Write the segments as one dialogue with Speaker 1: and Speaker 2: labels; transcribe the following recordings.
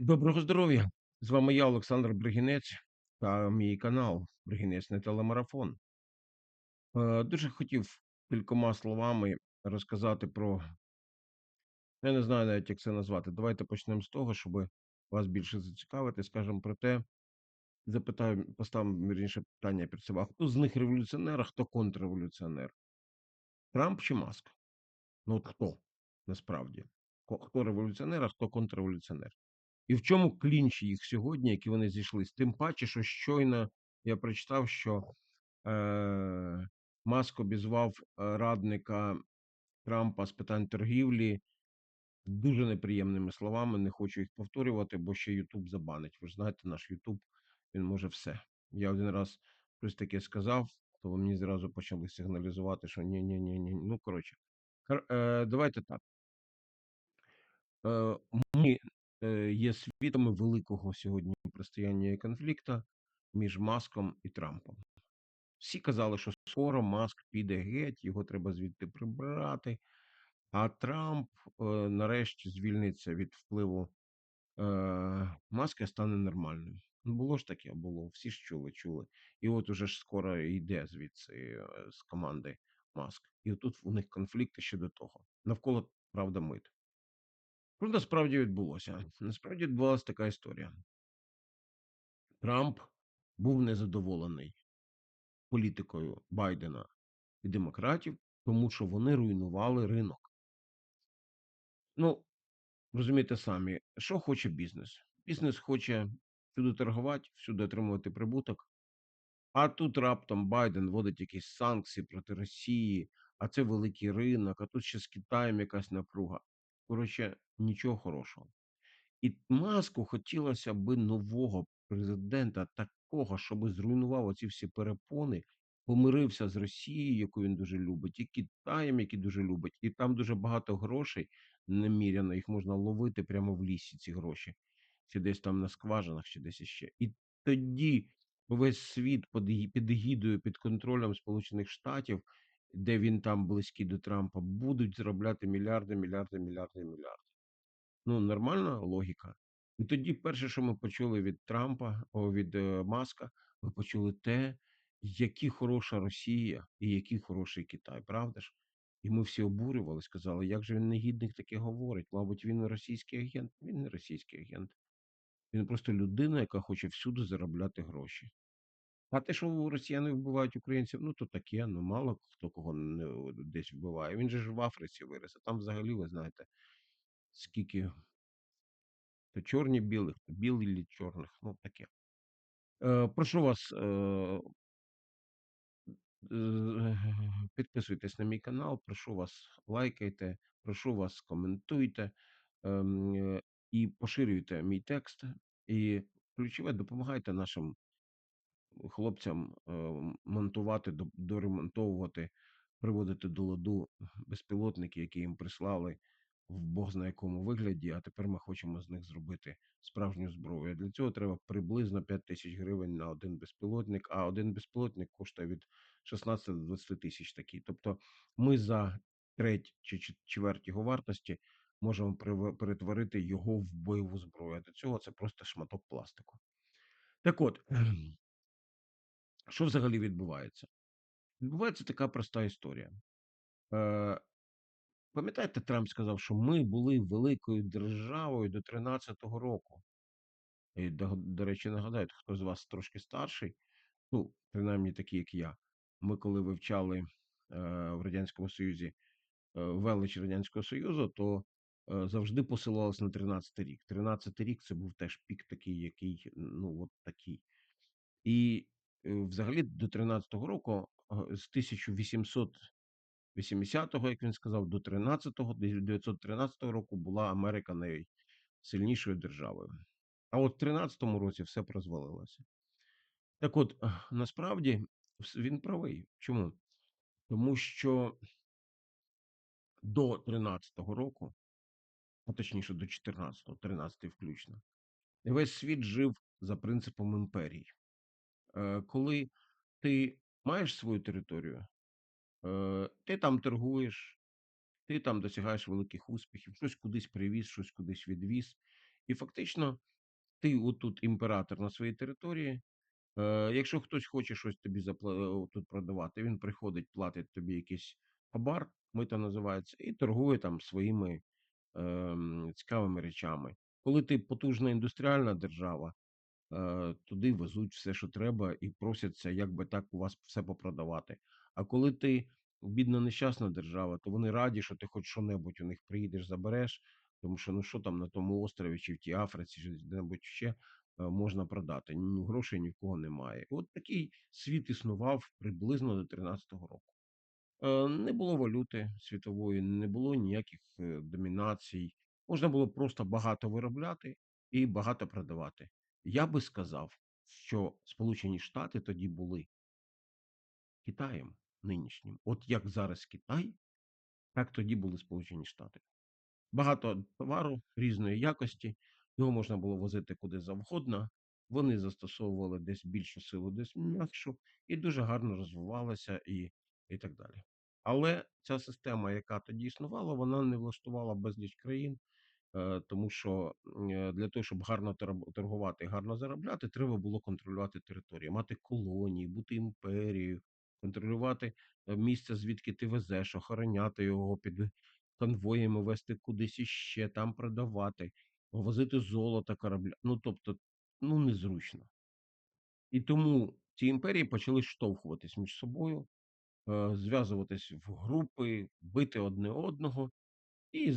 Speaker 1: Доброго здоров'я! З вами я, Олександр Бригінець, та мій канал Бригінець не телемарафон. Е, дуже хотів кількома словами розказати про. Я не знаю навіть, як це назвати. Давайте почнемо з того, щоб вас більше зацікавити. Скажемо про те, запитаю, поставимо вірніше питання під себе. Хто з них революціонер, а хто контрреволюціонер? Трамп чи Маск? Ну от хто насправді? Хто революціонер, а хто контрреволюціонер? І в чому клінч їх сьогодні, які вони зійшлись? Тим паче, що щойно я прочитав, що е, Маск обізвав е, радника Трампа з питань торгівлі дуже неприємними словами. Не хочу їх повторювати, бо ще Ютуб забанить. Ви ж знаєте, наш Ютуб він може все. Я один раз щось таке сказав, то мені зразу почали сигналізувати, що ні, ні, ні, ні. Ну коротше, е, давайте так. Е, Ми є свідками великого сьогодні протистояння і конфлікту між Маском і Трампом. Всі казали, що скоро Маск піде геть, його треба звідти прибрати. А Трамп е, нарешті звільниться від впливу е, Маска і стане нормальним. Ну, було ж таке, було. Всі ж чули, чули. І от уже ж скоро йде звідси е, з команди Маск. І отут у них конфлікти ще до того. Навколо правда мит. Що насправді відбулося? Насправді відбулася така історія. Трамп був незадоволений політикою Байдена і демократів, тому що вони руйнували ринок. Ну, розумієте самі, що хоче бізнес? Бізнес хоче всюди торгувати, всюди отримувати прибуток. А тут раптом Байден вводить якісь санкції проти Росії, а це великий ринок, а тут ще з Китаєм якась напруга. Коротше, нічого хорошого. І Маску хотілося би нового президента, такого, щоб зруйнував оці всі перепони, помирився з Росією, яку він дуже любить, і Китаєм, який дуже любить, і там дуже багато грошей неміряно, їх можна ловити прямо в лісі, ці гроші, чи десь там на скважинах, чи десь іще. І тоді весь світ під егі- егідою, під контролем Сполучених Штатів, де він там близький до Трампа, будуть заробляти мільярди, мільярди, мільярди, мільярди. Ну, нормальна логіка. І тоді перше, що ми почули від Трампа, о, від е, Маска, ми почули те, які хороша Росія і який хороший Китай, правда ж? І ми всі обурювали, сказали, як же він негідник таке говорить? Мабуть, він російський агент. Він не російський агент. Він просто людина, яка хоче всюди заробляти гроші. А те, що росіяни вбивають українців, ну то таке, ну мало хто кого не десь вбиває. Він же ж в Африці виріс, а там взагалі, ви знаєте, скільки то чорні білих, то білі чорних, ну таке. Е, прошу вас, е, підписуйтесь на мій канал, прошу вас, лайкайте, прошу вас, коментуйте е, і поширюйте мій текст. І ключове, допомагайте нашим хлопцям е, монтувати, доремонтовувати, приводити до ладу безпілотники, які їм прислали в Бог зна якому вигляді, а тепер ми хочемо з них зробити справжню зброю. Для цього треба приблизно 5 тисяч гривень на один безпілотник, а один безпілотник коштує від 16 до 20 тисяч такий. Тобто ми за треть чи чверть його вартості можемо перетворити його в бойову зброю. Для цього це просто шматок пластику. Так от, що взагалі відбувається? Відбувається така проста історія. Е, пам'ятаєте, Трамп сказав, що ми були великою державою до 13-го року. І, до, до речі, нагадаю, хто з вас трошки старший, ну, принаймні такі, як я. Ми, коли вивчали е, в Радянському Союзі е, велич Радянського Союзу, то е, завжди посилалися на 13-й рік. 13-й рік це був теж пік такий, який, ну, от такий. І взагалі до 13-го року, е, з 1880-го, як він сказав, до 13-го, 1913 року була Америка найсильнішою державою. А от в 13-му році все розвалилося. Так от, е, насправді він правий. Чому? Тому що до 13-го року, а точніше до 14-го, 13-й включно, весь світ жив за принципом імперій. Е, Коли ти маєш свою територію, е, ти там торгуєш, ти там досягаєш великих успіхів, щось кудись привіз, щось кудись відвіз. І фактично ти отут імператор на своїй території. Е, якщо хтось хоче щось тобі е, тут продавати, він приходить, платить тобі якийсь хабар, мито називається, і торгує там своїми ем, цікавими речами. Коли ти потужна індустріальна держава, е, туди везуть все, що треба, і просяться, як би так у вас все попродавати. А коли ти бідна нещасна держава, то вони раді, що ти хоч що-небудь у них приїдеш, забереш, тому що ну що там на тому острові, чи в тій Африці, чи де-небудь ще е, можна продати. Ні грошей ні в кого немає. От такий світ існував приблизно до 13-го року. Е, Не було валюти світової, не було ніяких е, домінацій. Можна було просто багато виробляти і багато продавати. Я би сказав, що Сполучені Штати тоді були Китаєм нинішнім. От як зараз Китай, так тоді були Сполучені Штати. Багато товару різної якості, його можна було возити куди завгодно. Вони застосовували десь більшу силу, десь м'якшу, і дуже гарно розвивалася і, і так далі. Але ця система, яка тоді існувала, вона не влаштувала безліч країн, тому що е, для того, щоб гарно торгувати і гарно заробляти, треба було контролювати територію, мати колонії, бути імперією, контролювати е, місце, звідки ти везеш, охороняти його під конвоями вести кудись іще, там продавати, возити золото корабля. Ну тобто, ну незручно. І тому ці імперії почали штовхуватись між собою, е, зв'язуватись в групи, бити одне одного. І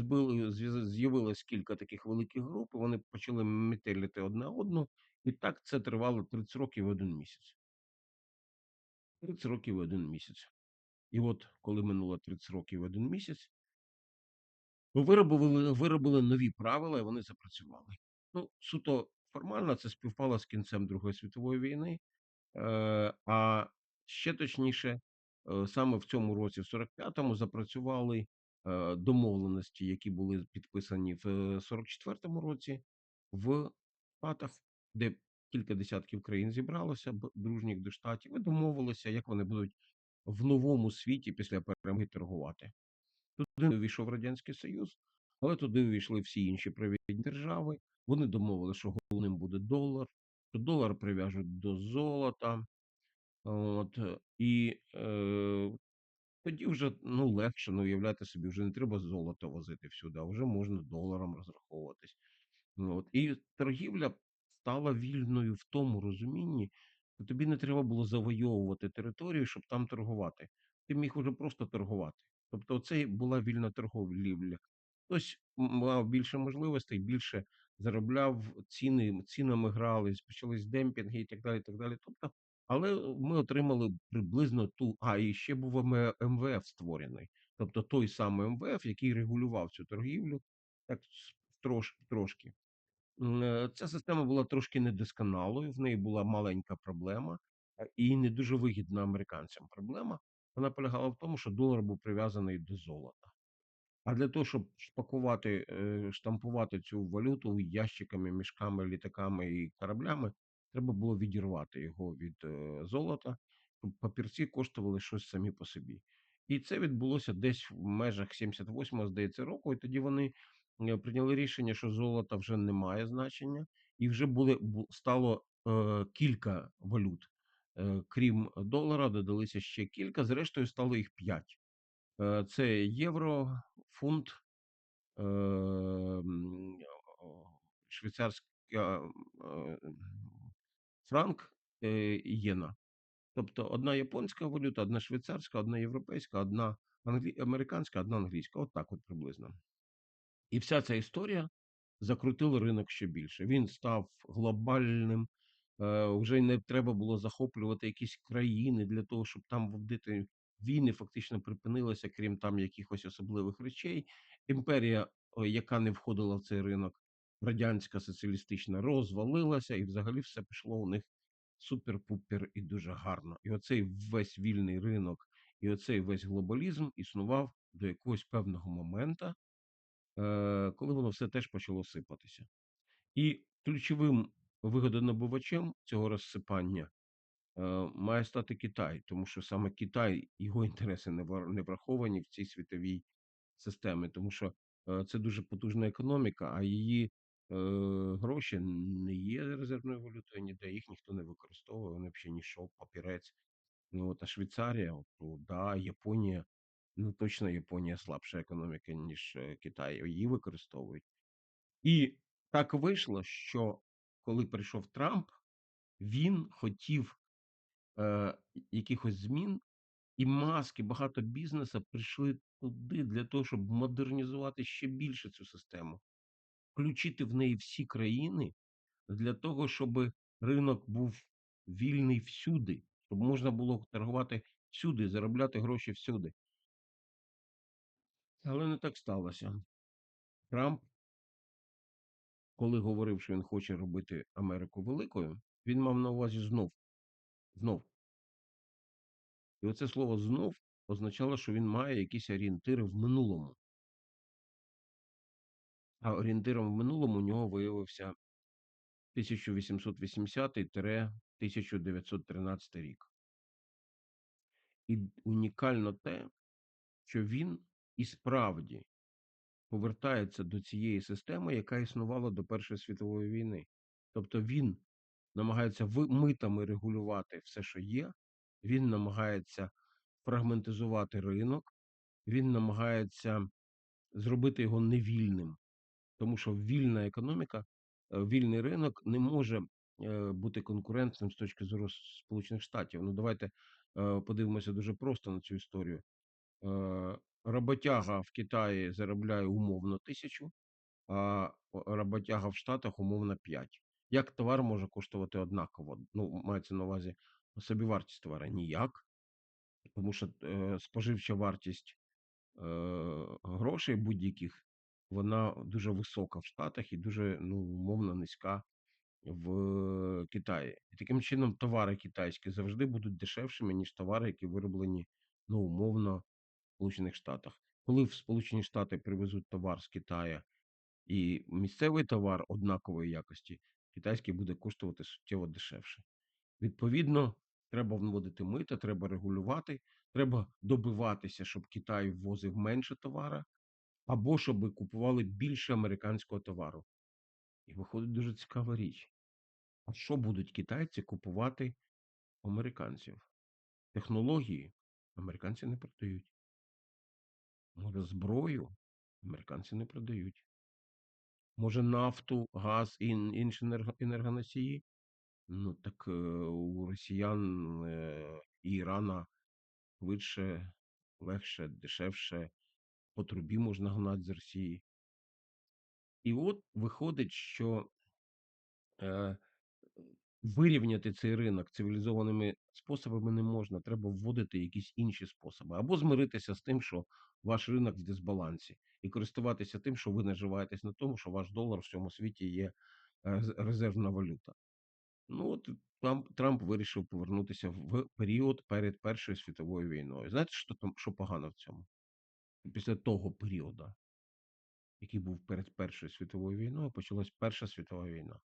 Speaker 1: з'явилось кілька таких великих груп, вони почали метелити одне одну. І так це тривало 30 років і один місяць. 30 років і один місяць. І от коли минуло 30 років і один місяць, виробили, виробили нові правила, і вони запрацювали. Ну, суто формально це співпало з кінцем Другої світової війни, Е, а ще точніше, е, саме в цьому році, в 45-му, запрацювали домовленості, які були підписані в е, 44-му році в Штатах, де кілька десятків країн зібралося, дружніх до штатів, і домовилися, як вони будуть в новому світі після перемоги торгувати. Туди увійшов Радянський Союз, але туди увійшли всі інші провідні держави. Вони домовили, що головним буде долар, що долар прив'яжуть до золота. От, е, і е, тоді вже ну, легше, ну, уявляти собі, вже не треба золото возити всюди, а вже можна доларом розраховуватись. Ну, От. І торгівля стала вільною в тому розумінні, що тобі не треба було завойовувати територію, щоб там торгувати. Ти міг уже просто торгувати. Тобто, це була вільна торговля. Хтось мав більше можливостей, більше заробляв ціни, цінами грали, почались демпінги і так далі. і так далі. Тобто, але ми отримали приблизно ту. А і ще був МВ МВФ створений. Тобто той самий МВФ, який регулював цю торгівлю, так трош, трошки. Е, Ця система була трошки недосконалою, в неї була маленька проблема е, і не дуже вигідна американцям проблема. Вона полягала в тому, що долар був прив'язаний до золота. А для того, щоб шпакувати, е, штампувати цю валюту ящиками, мішками, літаками і кораблями, треба було відірвати його від е, золота, папірці коштували щось самі по собі. І це відбулося десь в межах 78-го, здається, року. І тоді вони е, прийняли рішення, що золота вже не має значення, і вже були стало е, кілька валют. Е, крім долара, додалися ще кілька. Зрештою, стало їх п'ять. Е, Це євро, фунт, е, м, о, швейцарський е, е, франк і єна. Тобто одна японська валюта, одна швейцарська, одна європейська, одна англі... американська, одна англійська. От так от приблизно. І вся ця історія закрутила ринок ще більше. Він став глобальним. Е, вже не треба було захоплювати якісь країни для того, щоб там вводити війни, фактично припинилися, крім там якихось особливих речей. Імперія, яка не входила в цей ринок, радянська соціалістична, розвалилася, і взагалі все пішло у них супер-пупер і дуже гарно. І оцей весь вільний ринок, і оцей весь глобалізм існував до якогось певного моменту, е, коли воно все теж почало сипатися. І ключовим вигодонабувачем цього розсипання е, має стати Китай, тому що саме Китай, його інтереси не враховані в цій світовій системі, тому що е, це дуже потужна економіка, а її гроші не є резервною валютою ніде, їх ніхто не використовує, вони взагалі ніщо, папірець. Ну, от, а Швейцарія, от, ну, да, Японія, ну точно Японія слабша економіка, ніж е, Китай, її використовують. І так вийшло, що коли прийшов Трамп, він хотів е, якихось змін, і маски, багато бізнесу прийшли туди для того, щоб модернізувати ще більше цю систему, включити в неї всі країни для того, щоб ринок був вільний всюди, щоб можна було торгувати всюди, заробляти гроші всюди. Але не так сталося. Трамп, коли говорив, що він хоче робити Америку великою, він мав на увазі знов. Знов. І оце слово знов означало, що він має якісь орієнтири в минулому. А орієнтиром в минулому у нього виявився 1880-1913 рік. І унікально те, що він і справді повертається до цієї системи, яка існувала до Першої світової війни. Тобто він намагається митами регулювати все, що є, він намагається фрагментизувати ринок, він намагається зробити його невільним, тому що вільна економіка, е, вільний ринок не може е, бути конкурентним з точки зору Сполучених Штатів. Ну, давайте е, подивимося дуже просто на цю історію. Роботяга в Китаї заробляє умовно тисячу, а роботяга в Штатах умовно 5. Як товар може коштувати однаково? Ну, мається на увазі собівартість товара ніяк, тому що е, споживча вартість е, грошей будь-яких вона дуже висока в Штатах і дуже ну, умовно низька в Китаї. І таким чином товари китайські завжди будуть дешевшими, ніж товари, які вироблені ну, умовно в Сполучених Штатах. Коли в Сполучені Штати привезуть товар з Китаю і місцевий товар однакової якості, китайський буде коштувати суттєво дешевше. Відповідно, треба вводити мита, треба регулювати, треба добиватися, щоб Китай ввозив менше товара, або щоб купували більше американського товару. І виходить дуже цікава річ. А що будуть китайці купувати американців? Технології американці не продають. Може, зброю американці не продають. Може, нафту, газ і інші енергоносії? Ну, так е, у росіян е, і Ірана швидше, легше, дешевше по трубі можна гнати з Росії. І от виходить, що е, вирівняти цей ринок цивілізованими способами не можна. Треба вводити якісь інші способи. Або змиритися з тим, що ваш ринок в дисбалансі, і користуватися тим, що ви наживаєтесь на тому, що ваш долар в цьому світі є е, резервна валюта. Ну от Трамп, Трамп вирішив повернутися в період перед Першою світовою війною. Знаєте, що там що погано в цьому? Після того періоду, який був перед Першою світовою війною, почалась Перша світова війна,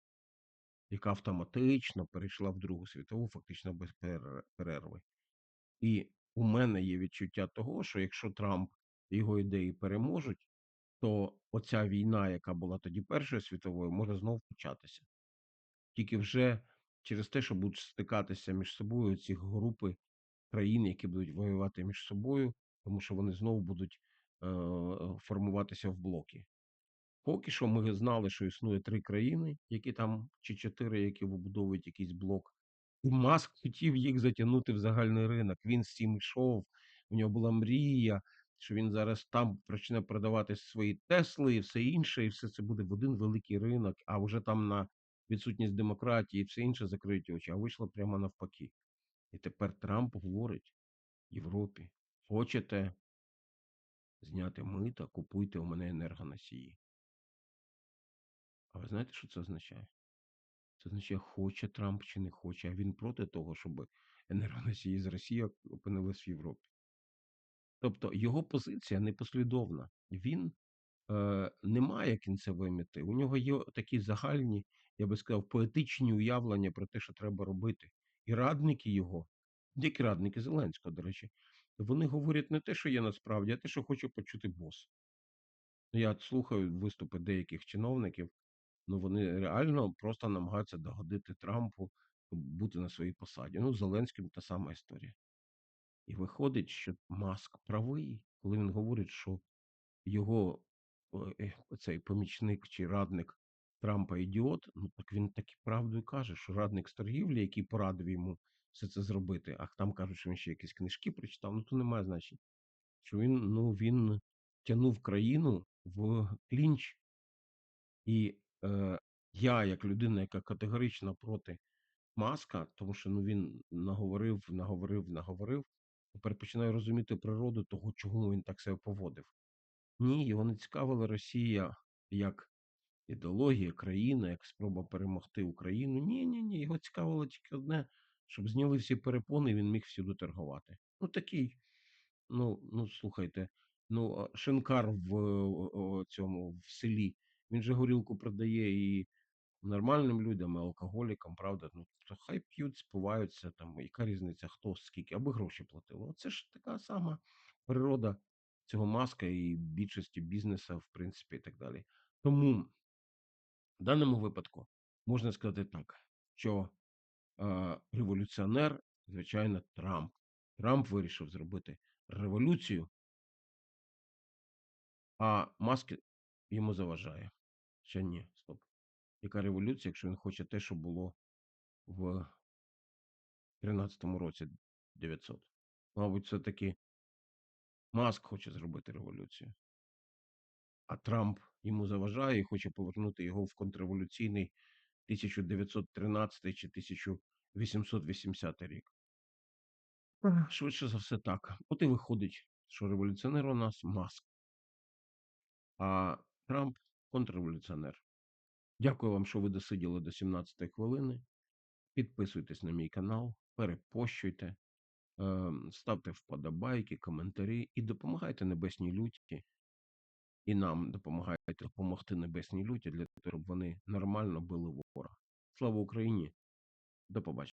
Speaker 1: яка автоматично перейшла в Другу світову, фактично без перерви. І у мене є відчуття того, що якщо Трамп і його ідеї переможуть, то оця війна, яка була тоді Першою світовою, може знову початися. Тільки вже через те, що будуть стикатися між собою ці групи країн, які будуть воювати між собою, тому що вони знову будуть е, формуватися в блоки. Поки що ми знали, що існує три країни, які там чи чотири, які вибудовують якийсь блок. І Маск хотів їх затягнути в загальний ринок. Він з цим йшов, в нього була мрія, що він зараз там почне продавати свої Тесли і все інше, і все це буде в один великий ринок, а вже там на відсутність демократії і все інше закриті очі, а вийшло прямо навпаки. І тепер Трамп говорить Європі: хочете зняти мита, купуйте у мене енергоносії. А ви знаєте, що це означає? Це означає, хоче Трамп чи не хоче, а він проти того, щоб енергоносії з Росії опинились в Європі. Тобто його позиція непослідовна. Він е, не має кінцевої мети. У нього є такі загальні, я би сказав, поетичні уявлення про те, що треба робити. І радники його, які радники Зеленського, до речі, вони говорять не те, що є насправді, а те, що хоче почути бос. Я слухаю виступи деяких чиновників, Ну, вони реально просто намагаються догодити Трампу, бути на своїй посаді. Ну, Зеленським та сама історія. І виходить, що Маск правий, коли він говорить, що його е, цей помічник чи радник Трампа ідіот. Ну так він так і правду і каже, що радник з торгівлі, який порадив йому все це зробити, а там кажуть, що він ще якісь книжки прочитав, ну то немає значення. Що він ну він тягнув країну в клінч. І е, я, як людина, яка категорично проти маска, тому що ну він наговорив, наговорив, наговорив. Тепер починаю розуміти природу того, чому він так себе поводив. Ні, його не цікавила Росія як ідеологія, країна, як спроба перемогти Україну. Ні, ні, ні. Його цікавило тільки одне, щоб зняли всі перепони, він міг всюди торгувати. Ну такий. Ну, ну слухайте, ну шинкар в о, цьому в селі. Він же горілку продає і нормальним людям, і алкоголікам, правда. Ну то хай п'ють, спиваються там. Яка різниця, хто скільки, аби гроші платили. Це ж така сама природа цього маска і більшості бізнесу, в принципі, і так далі. Тому в даному випадку можна сказати так, що революціонер, звичайно, Трамп. Трамп вирішив зробити революцію, а Маск йому заважає. Ще ні, стоп. Яка революція, якщо він хоче те, що було в 13-му році 900? Мабуть, все-таки Маск хоче зробити революцію. А Трамп йому заважає і хоче повернути його в контрреволюційний 1913 чи 1880 рік. Швидше за все так. От і виходить, що революціонер у нас Маск, а Трамп контрреволюціонер. Дякую вам, що ви досиділи до 17 хвилини. Підписуйтесь на мій канал, перепощуйте, ем, ставте вподобайки, коментарі і допомагайте небесній люті. І нам допомагають допомогти небесній люті для того, щоб вони нормально били ворога. Слава Україні! До побачення.